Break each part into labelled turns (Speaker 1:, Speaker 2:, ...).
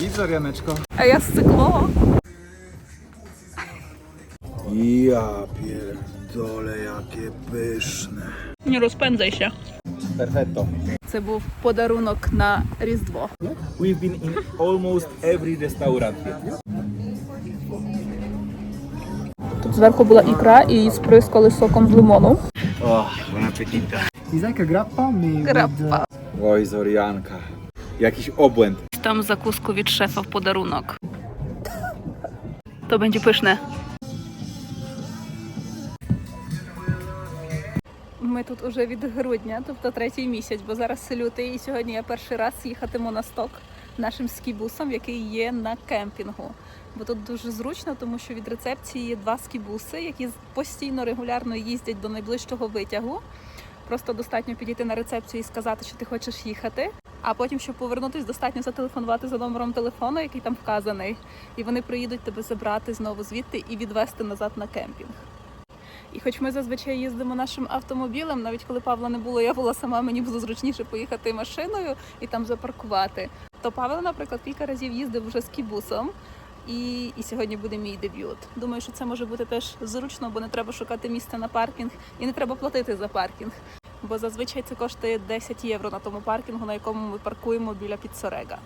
Speaker 1: Привіт, Заряночко.
Speaker 2: А я з цикло.
Speaker 1: Я pierdolę, jakie pyszne.
Speaker 2: Не розпензайся.
Speaker 1: Perfetto.
Speaker 2: Це був подарунок на Різдво.
Speaker 1: We've been in almost every restaurant here.
Speaker 2: Тут зверху була ікра і її сприскали соком з лимону.
Speaker 1: Oh, buon appetito.
Speaker 3: It's like a grappa made
Speaker 2: Граппа.
Speaker 1: Oj, Zorianka. Jakiś obłęd.
Speaker 2: Там закуску від шефа в подарунок. То będzie пишне. Ми тут уже від грудня, тобто третій місяць, бо зараз лютий, і сьогодні я перший раз їхатиму на сток нашим скібусом, який є на кемпінгу. Бо тут дуже зручно, тому що від рецепції є два скібуси, які постійно регулярно їздять до найближчого витягу. Просто достатньо підійти на рецепцію і сказати, що ти хочеш їхати. А потім, щоб повернутись, достатньо зателефонувати за номером телефону, який там вказаний, і вони приїдуть тебе забрати знову звідти і відвести назад на кемпінг. І хоч ми зазвичай їздимо нашим автомобілем, навіть коли Павла не було, я була сама, мені було зручніше поїхати машиною і там запаркувати. То Павел, наприклад, кілька разів їздив вже з кібусом. І, і сьогодні буде мій дебют. Думаю, що це може бути теж зручно, бо не треба шукати місце на паркінг і не треба платити за паркінг. Бо зазвичай це коштує 10 євро на тому паркінгу, на якому ми паркуємо біля Підсорега.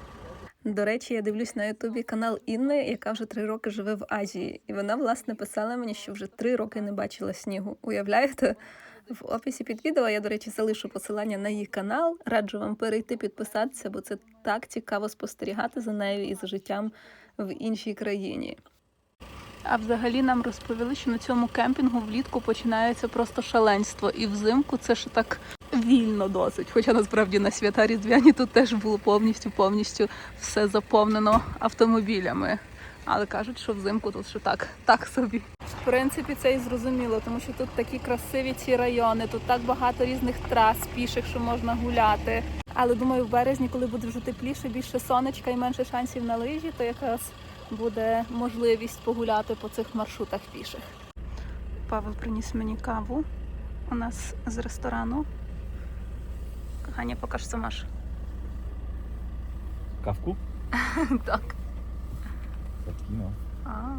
Speaker 2: До речі, я дивлюсь на Ютубі канал Інни, яка вже три роки живе в Азії. І вона, власне, писала мені, що вже три роки не бачила снігу. Уявляєте? В описі під відео я, до речі, залишу посилання на її канал. Раджу вам перейти підписатися, бо це так цікаво спостерігати за нею і за життям в іншій країні. А взагалі нам розповіли, що на цьому кемпінгу влітку починається просто шаленство, і взимку це ще так вільно досить. Хоча насправді на свята різдвяні тут теж було повністю повністю все заповнено автомобілями. Але кажуть, що взимку тут ще так, так собі. В принципі, це і зрозуміло, тому що тут такі красиві ці райони, тут так багато різних трас піших, що можна гуляти. Але думаю, в березні, коли буде вже тепліше, більше сонечка і менше шансів на лижі, то якраз буде можливість погуляти по цих маршрутах піших. Павел приніс мені каву у нас з ресторану. Кохання, покаж сама
Speaker 1: ж.
Speaker 2: Кавку?
Speaker 1: Так. No.
Speaker 2: А.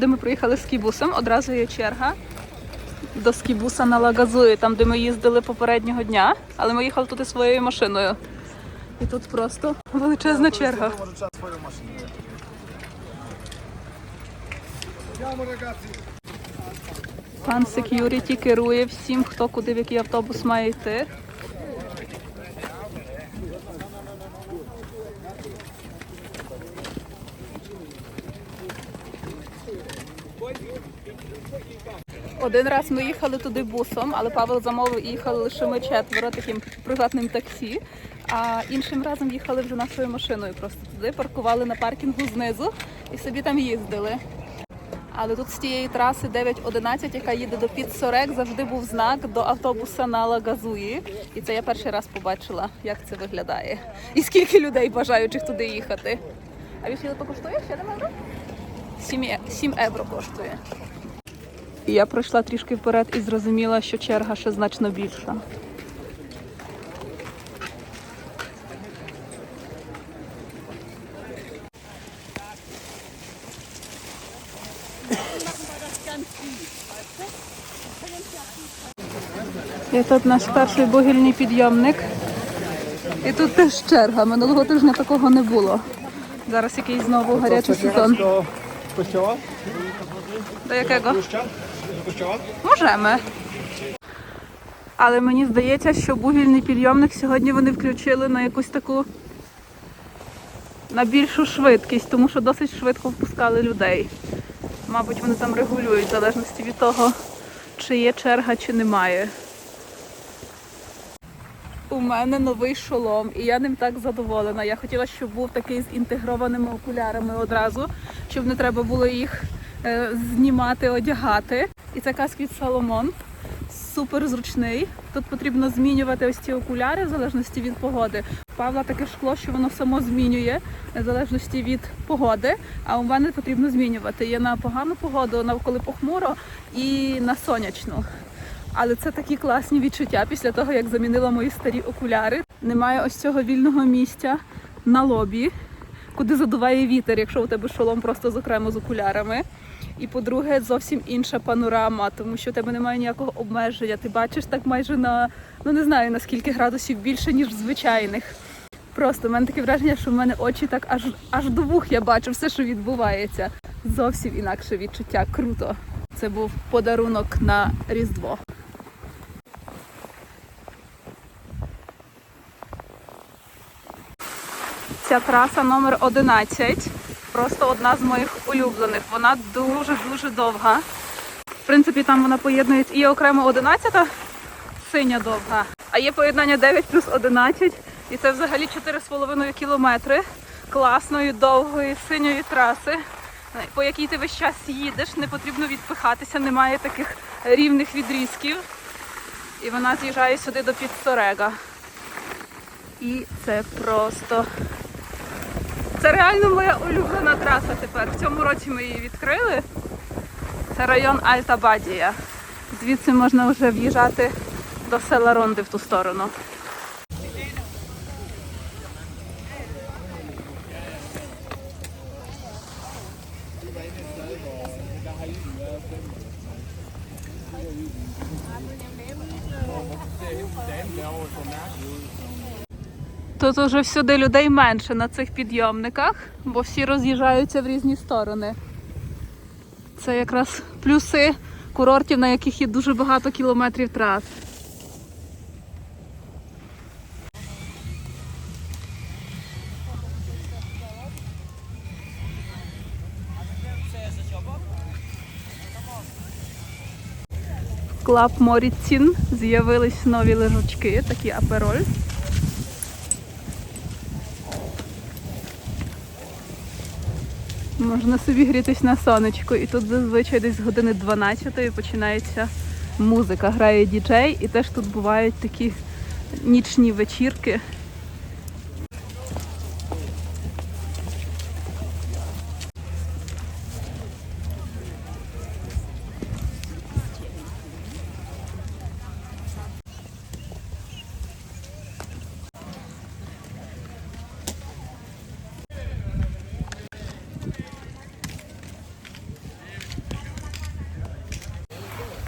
Speaker 2: де ми приїхали з кібусом, одразу є черга до скібуса на Лагазуї, там, де ми їздили попереднього дня, але ми їхали туди своєю машиною. І тут просто величезна черга. Пан сек'юріті керує всім, хто куди в який автобус має йти. Один раз ми їхали туди бусом, але Павел замовив і їхали лише ми четверо таким приватним таксі. А іншим разом їхали вже нашою машиною. Просто туди паркували на паркінгу знизу і собі там їздили. Але тут з тієї траси 9.11, яка їде до Підсорек, завжди був знак до автобуса на Лагазуї. І це я перший раз побачила, як це виглядає. І скільки людей бажаючих туди їхати. А вішіло коштує 7 євро? 7, 7 євро коштує. І я пройшла трішки вперед і зрозуміла, що черга ще значно більша. І тут наш перший бугільний підйомник. І тут теж черга. Минулого тижня такого не було. Зараз якийсь знову гарячий сезон. До якого? Можемо. Але мені здається, що бугільний підйомник сьогодні вони включили на якусь таку на більшу швидкість, тому що досить швидко впускали людей. Мабуть, вони там регулюють в залежності від того, чи є черга, чи немає. У мене новий шолом, і я ним так задоволена. Я хотіла, щоб був такий з інтегрованими окулярами одразу, щоб не треба було їх е, знімати, одягати. І це каск від Соломон. Супер зручний. Тут потрібно змінювати ось ці окуляри в залежності від погоди. У Павла таке шкло, що воно само змінює в залежності від погоди. А у мене потрібно змінювати. Є на погану погоду, на коли похмуро і на сонячну. Але це такі класні відчуття після того, як замінила мої старі окуляри. Немає ось цього вільного місця на лобі, куди задуває вітер, якщо у тебе шолом просто з окремо з окулярами. І по-друге, зовсім інша панорама, тому що у тебе немає ніякого обмеження. Ти бачиш так майже на ну не знаю на скільки градусів більше, ніж звичайних. Просто в мене таке враження, що в мене очі так аж аж до вух я бачу все, що відбувається. Зовсім інакше відчуття. Круто. Це був подарунок на Різдво. Ця траса номер 11. Просто одна з моїх улюблених. Вона дуже-дуже довга. В принципі, там вона поєднується. І є окремо 11 синя довга. А є поєднання 9 плюс 11. І це взагалі 4,5 кілометри класної, довгої синьої траси, по якій ти весь час їдеш, не потрібно відпихатися, немає таких рівних відрізків. І вона з'їжджає сюди до Підсорега. І це просто це реально моя улюблена траса тепер. В цьому році ми її відкрили. Це район Альта-Бадія. Звідси можна вже в'їжджати до села Ронди в ту сторону. Тут уже всюди людей менше на цих підйомниках, бо всі роз'їжджаються в різні сторони. Це якраз плюси курортів, на яких є дуже багато кілометрів трас. Клаб Моріцін з'явились нові лежачки, такі апероль. Можна собі грітись на сонечку. І тут зазвичай десь з години 12 починається музика. Грає діджей і теж тут бувають такі нічні вечірки.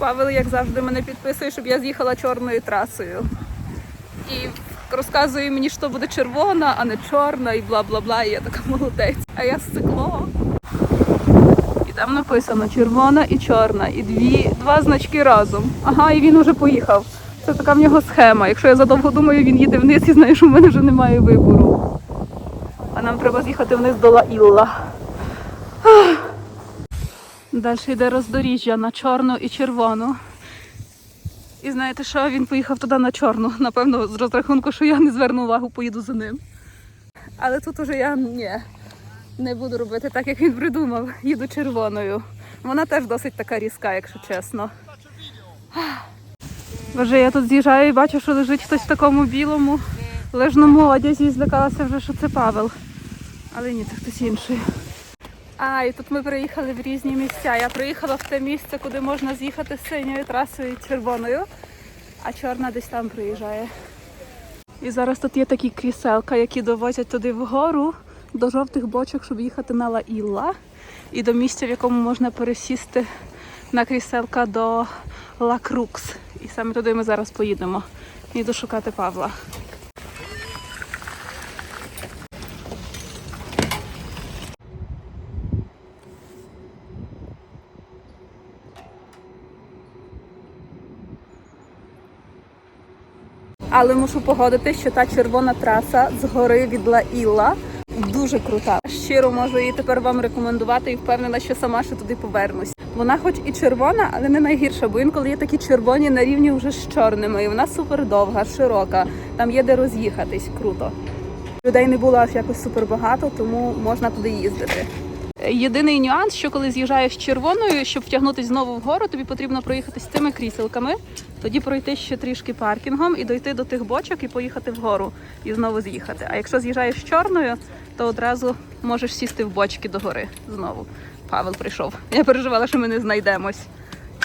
Speaker 2: Павел, як завжди, мене підписує, щоб я з'їхала чорною трасою. І розказує мені, що буде червона, а не чорна, і бла бла бла. І я така молодець. А я стекло. І там написано червона і чорна. І дві, два значки разом. Ага, і він вже поїхав. Це така в нього схема. Якщо я задовго думаю, він їде вниз і знає, що в мене вже немає вибору. А нам треба з'їхати вниз до Ла-Ілла. Далі йде роздоріжжя на чорну і червону. І знаєте що, він поїхав туди на чорну. Напевно, з розрахунку, що я не зверну увагу, поїду за ним. Але тут уже я ні, не буду робити так, як він придумав. Їду червоною. Вона теж досить така різка, якщо чесно. Боже, я тут з'їжджаю і бачу, що лежить хтось в такому білому лежному одязі і злякалася вже, що це Павел. Але ні, це хтось інший. А, і тут ми приїхали в різні місця. Я приїхала в те місце, куди можна з'їхати з синьою трасою червоною, а чорна десь там приїжджає. І зараз тут є такі кріселка, які довозять туди вгору до жовтих бочок, щоб їхати на Ла-Ілла. І до місця, в якому можна пересісти на кріселка до Ла Крукс. І саме туди ми зараз поїдемо. Йду шукати Павла. Але мушу погодити, що та червона траса з гори від Ла-Ілла дуже крута. Щиро можу її тепер вам рекомендувати і впевнена, що сама ще туди повернусь. Вона, хоч і червона, але не найгірша, бо інколи є такі червоні на рівні вже з чорними. І вона супер довга, широка. Там є де роз'їхатись. Круто. Людей не було аж якось супер багато, тому можна туди їздити. Єдиний нюанс, що коли з'їжджаєш червоною, щоб втягнутися знову вгору, тобі потрібно проїхати з цими кріселками, тоді пройти ще трішки паркінгом і дойти до тих бочок і поїхати вгору і знову з'їхати. А якщо з'їжджаєш чорною, то одразу можеш сісти в бочки догори знову. Павел прийшов. Я переживала, що ми не знайдемось.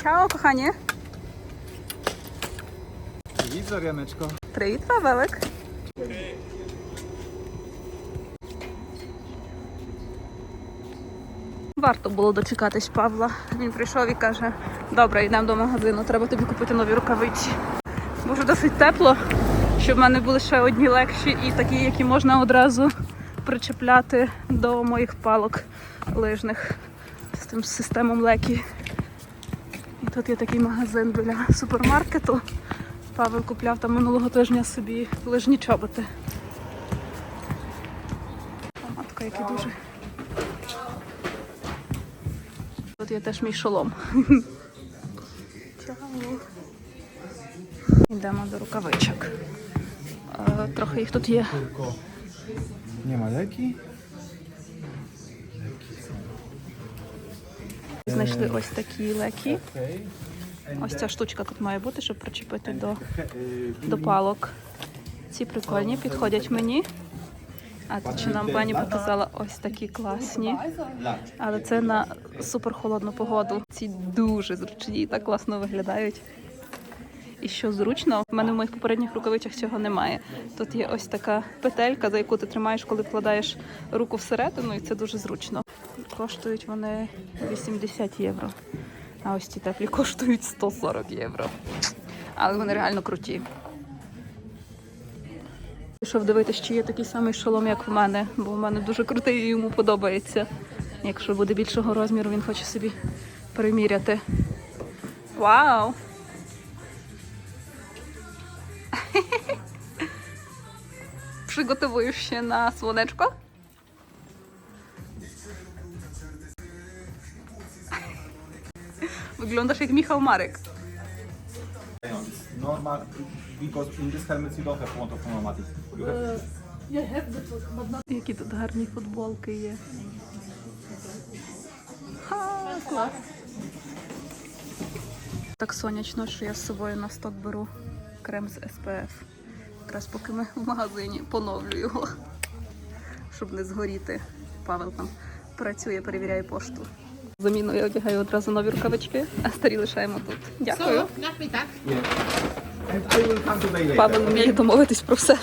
Speaker 2: Чао, кохані.
Speaker 3: Привіт, Зоряночко!
Speaker 2: Привіт, Павелик. Варто було дочекатись Павла. Він прийшов і каже: добре, йдемо до магазину, треба тобі купити нові рукавиці. Може досить тепло, щоб в мене були ще одні легші і такі, які можна одразу причепляти до моїх палок лижних з тим системом лекі. І тут є такий магазин біля супермаркету. Павел купляв там минулого тижня собі лижні чоботи. Матка, який дуже. Тут є теж мій шолом. Йдемо до рукавичок. Е, Трохи їх тут є.
Speaker 3: Nie ma?
Speaker 2: Знайшли ось такі лекі. Ось ця штучка тут має бути, щоб причепити до, до палок. Ці прикольні, підходять мені. А тут ще нам пані показала ось такі класні. Але це на суперхолодну погоду. Ці дуже зручні і так класно виглядають. І що зручно, в мене в моїх попередніх рукавичах цього немає. Тут є ось така петелька, за яку ти тримаєш, коли вкладаєш руку всередину, і це дуже зручно. Коштують вони 80 євро. А ось ці теплі коштують 140 євро. Але вони реально круті. Пішов дивитися, чи є такий самий шолом, як в мене, бо в мене дуже крутий і йому подобається. Якщо буде більшого розміру, він хоче собі приміряти. Вау! Przygotowujesz się na słoneczko? Wyglądasz jak Michał Marek.
Speaker 1: Normal, because in this helmet you don't have want of pneumatic. You have
Speaker 2: Які тут гарні футболки є. Ха, клас. Так сонячно, що я з собою на сток беру крем з SPF. Якраз поки ми в магазині поновлю його, щоб не згоріти. Павел там працює, перевіряє пошту. Заміну я одягаю одразу нові рукавички, а старі лишаємо тут. Дякую.
Speaker 1: And
Speaker 2: Павел вміє домовитись про все.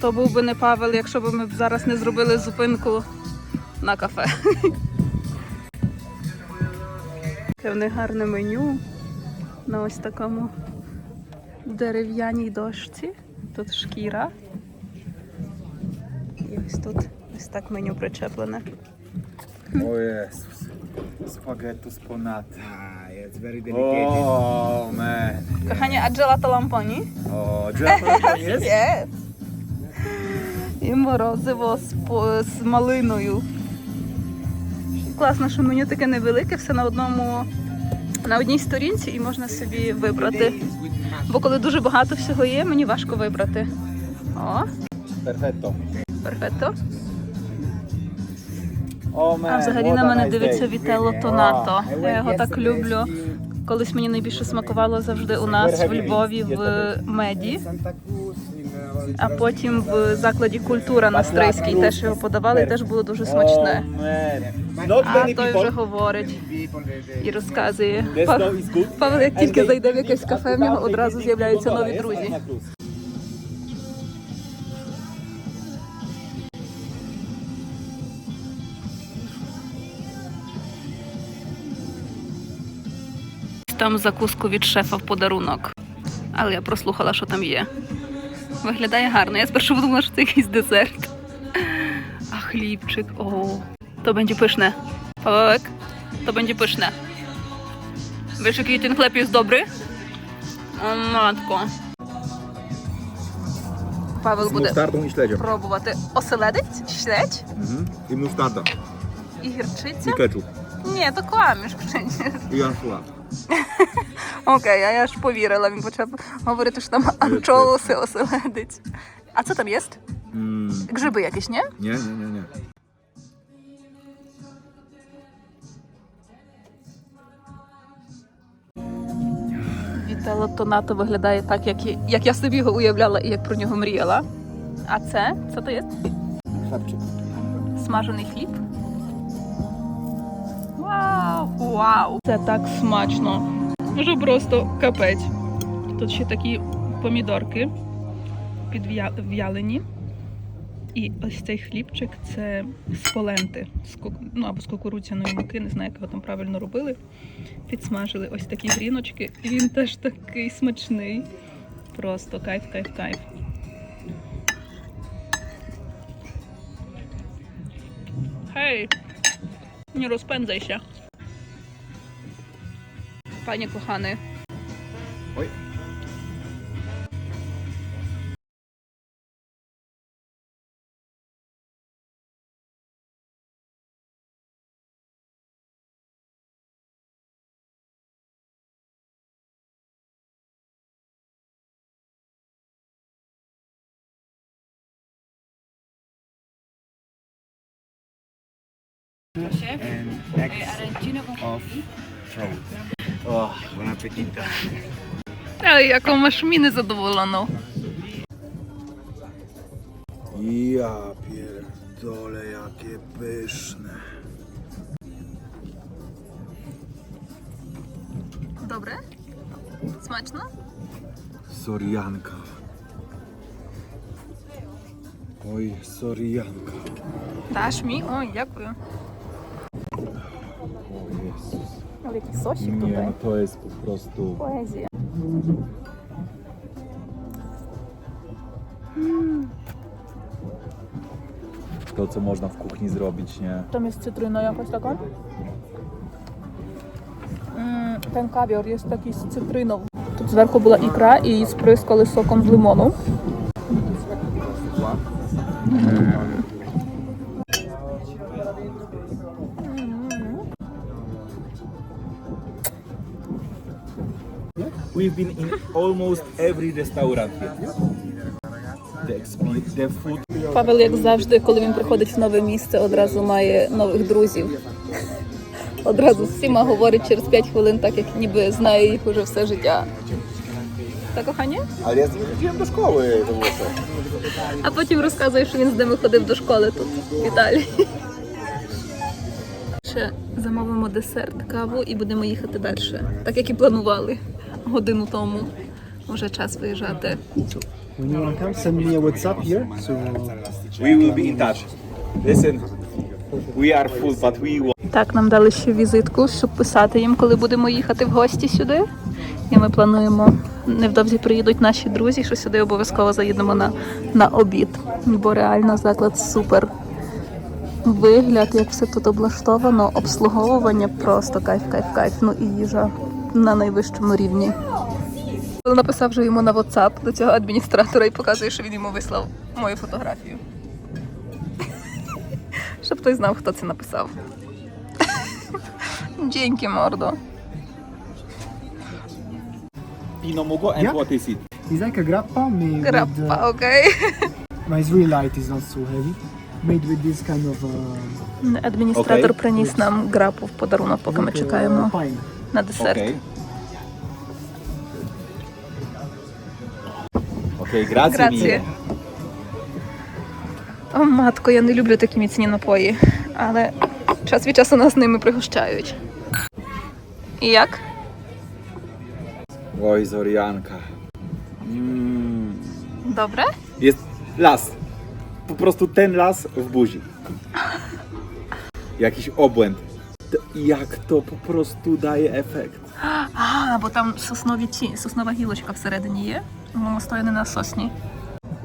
Speaker 2: То був би не Павел, якщо б ми б зараз не зробили зупинку на кафе. Яке в них гарне меню на ось такому дерев'яній дошці. Тут шкіра. І ось тут ось так меню причеплене.
Speaker 3: Jezus. Spaghetto sponata.
Speaker 1: It's very
Speaker 3: Oh man.
Speaker 2: Кохання, а джелато лампоні?
Speaker 3: O, gelato jest?
Speaker 2: Є. І морозиво з, по- з малиною. Класно, що меню таке невелике, все на одному на одній сторінці і можна собі вибрати. Бо коли дуже багато всього є, мені важко вибрати. О,
Speaker 1: Perfetto.
Speaker 2: перфетто. А взагалі на мене дивиться
Speaker 1: day.
Speaker 2: Вітелло Тонато. Я його так люблю. Колись мені найбільше смакувало завжди у нас в Львові в меді. А потім в закладі культура на Стрийській теж його подавали і теж було дуже смачне. А той вже говорить і розказує. Павел, як тільки зайде в якесь кафе, в нього одразу з'являються нові друзі. Там закуску від шефа в подарунок. Але я прослухала, що там є. Виглядає гарно. Я спершу подумала, що це якийсь десерт. А хлібчик. О, то będzie pyszne. Pawełek, to będzie pyszne. Wiesz, jaki ten chleb jest dobry? O matko. Павел буде
Speaker 1: і
Speaker 2: пробувати оселедець, śledź
Speaker 1: Mhm. I musztarda.
Speaker 2: і гірчиця.
Speaker 1: I ketchup.
Speaker 2: Ні, то кламіш przecież.
Speaker 1: I anchoa.
Speaker 2: Окей, а я ж повірила. Він почав говорити, що там анчоуси, оселедець. A co tam jest?
Speaker 1: Mm,
Speaker 2: Grzyby jakieś, nie?
Speaker 1: nie, nie, nie, nie.
Speaker 2: Вітело тонато виглядає так, як, і- як я собі його уявляла і як про нього мріяла. А це? Що то є?
Speaker 3: Chlebczyk.
Speaker 2: Смажений хліб. Вау! Це так смачно. Вже просто капець. Тут ще такі помідорки підв'ялені. І ось цей хлібчик це з поленти, ну або з кукурудзяної муки, не знаю, як його там правильно робили. Підсмажили ось такі гріночки. І він теж такий смачний. Просто кайф, кайф, кайф. Hej! Nie rozpędzaj się. Panie kochany.
Speaker 3: and eggs of trout. Oh, buon appetito.
Speaker 2: No Ale jaką masz minę zadowoloną.
Speaker 3: Ja pierdolę, jakie pyszne.
Speaker 2: Dobre? Smaczne?
Speaker 3: Sorianka. Oj, sorianka.
Speaker 2: Dasz mi? Oj, dziękuję.
Speaker 1: O Jezus.
Speaker 2: Ale jaki sosik
Speaker 1: Nie, no to jest po prostu...
Speaker 2: Poezja. Hmm.
Speaker 1: To, co można w kuchni zrobić, nie?
Speaker 2: Tam jest cytryna jakaś taka? Mm, ten kawior jest taki z cytryną. Tu zwerchu była ikra i spryskali sokom z limonu. Mm.
Speaker 1: We've been in almost every restaurant here. The, expe- the food
Speaker 2: Павел, як завжди, коли він приходить в нове місце, одразу має нових друзів. Одразу з всіма говорить через 5 хвилин, так як ніби знає їх уже все життя. Та кохання?
Speaker 3: Chodziłem do szkoły, to było?
Speaker 2: А потім розказує, що він з ними ходив до школи тут, в Італії. Ще замовимо десерт, каву і будемо їхати далі. Так як і планували годину тому. Вже час виїжджати.
Speaker 4: When you want to come, send me a WhatsApp here. So
Speaker 1: We will be in touch. Listen, we are full, but we want.
Speaker 2: Так, нам дали ще візитку, щоб писати їм, коли будемо їхати в гості сюди. І ми плануємо невдовзі приїдуть наші друзі, що сюди обов'язково заїдемо на, на обід. Бо реально заклад супер. Вигляд, як все тут облаштовано, обслуговування просто кайф, кайф, кайф. Ну і їжа на найвищому рівні. Написав вже йому на WhatsApp до цього адміністратора і показує, що він йому вислав мою фотографію. Щоб той знав, хто це написав. Dzięki, mordo.
Speaker 1: Pinomugo and
Speaker 4: Yeah.
Speaker 1: what is it?
Speaker 4: it's like a grappa made with.
Speaker 2: Grappa,
Speaker 4: Uh,
Speaker 2: okej.
Speaker 4: but it's really light. It's not so heavy. Made with this kind of. Uh,
Speaker 2: Адміністратор
Speaker 1: Окей.
Speaker 2: приніс нам грапу в подарунок, поки ми
Speaker 4: like, uh,
Speaker 2: чекаємо
Speaker 4: pine.
Speaker 2: На десерт.
Speaker 1: Okay. Okay, grazie,
Speaker 2: Грація.
Speaker 1: mille.
Speaker 2: О, матко, я не люблю такі міцні напої, але час від часу нас ними пригощають. І як?
Speaker 3: Oj, sorianka. Mm.
Speaker 2: Добре?
Speaker 3: Jest las. Po prostu ten las w buzi. Jakiś obłęd. Jak to po prostu daje.
Speaker 2: А, бо там соснові ці, соснова гілочка всередині є. Воно стоїть не на сосні.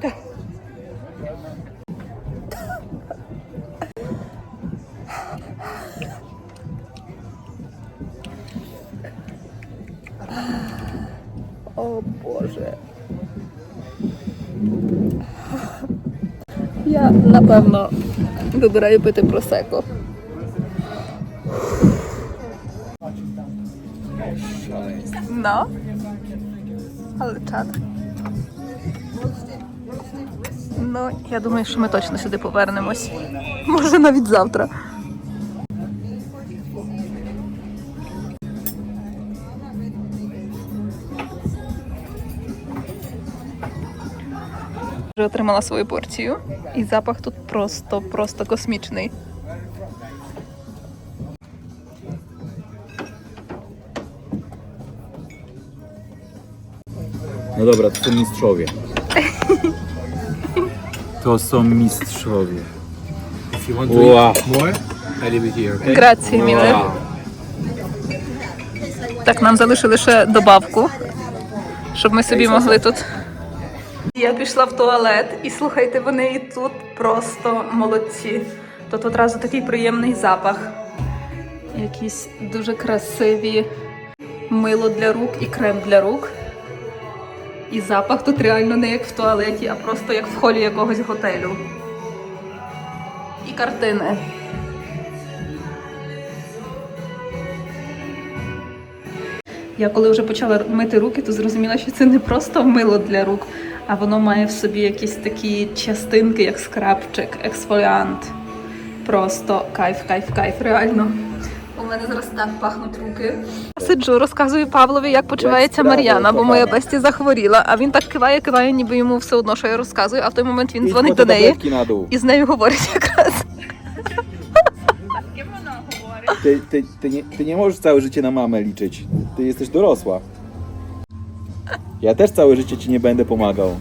Speaker 2: О Боже. Я напевно вибираю пити просеко. No. Ale czad. Ну, я думаю, що ми точно сюди повернемось. Може, навіть завтра. Вже отримала свою порцію, і запах тут просто, просто космічний.
Speaker 1: No dobra, to są mistrzowie. To są mistrzowie.
Speaker 5: If you want to
Speaker 1: Wow.
Speaker 5: eat more, I leave it here, okay?
Speaker 2: Грації, міле. Так, нам залишили ще добавку, щоб ми собі могли тут. Я пішла в туалет, і слухайте, вони і тут просто молодці. Тут одразу такий приємний запах. Якісь дуже красиві мило для рук і крем для рук. І запах тут реально не як в туалеті, а просто як в холі якогось готелю. І картини. Я коли вже почала мити руки, то зрозуміла, що це не просто мило для рук, а воно має в собі якісь такі частинки, як скрабчик, ексфоліант. Просто кайф, кайф, кайф, реально. Мене зараз так пахнуть руки. Сиджу, розказую Павлові, як почувається Мар'яна, бо моя? Бесті захворіла. А він так киває, киває, ніби йому все одно, що я розказую. А в той момент він дзвонить до неї
Speaker 1: na dół.
Speaker 2: і з нею говорить якраз.
Speaker 1: Ty, ty, ty, nie, ty nie możesz całe życie na mamę liczyć. Ty jesteś dorosła. Ja też całe życie ci nie będę pomagał.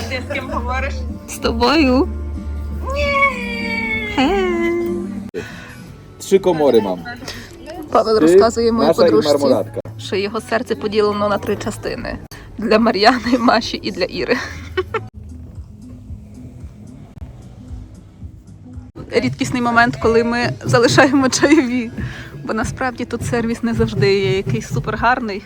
Speaker 2: З ким говориш? З тобою.
Speaker 1: Trzy komory mam.
Speaker 2: Павел розказує моїй подружці. що його серце поділено на три частини: для Мар'яни, Маші і для Іри. Рідкісний момент, коли ми залишаємо чайові. Бо насправді тут сервіс не завжди є якийсь супергарний.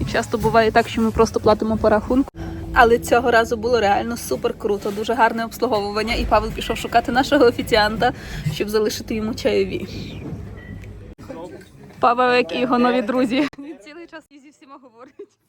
Speaker 2: І часто буває так, що ми просто платимо по рахунку. Але цього разу було реально супер круто, дуже гарне обслуговування. І Павел пішов шукати нашого офіціанта, щоб залишити йому чайові. Павел, як і його нові друзі. Він цілий час і зі всіма говорить.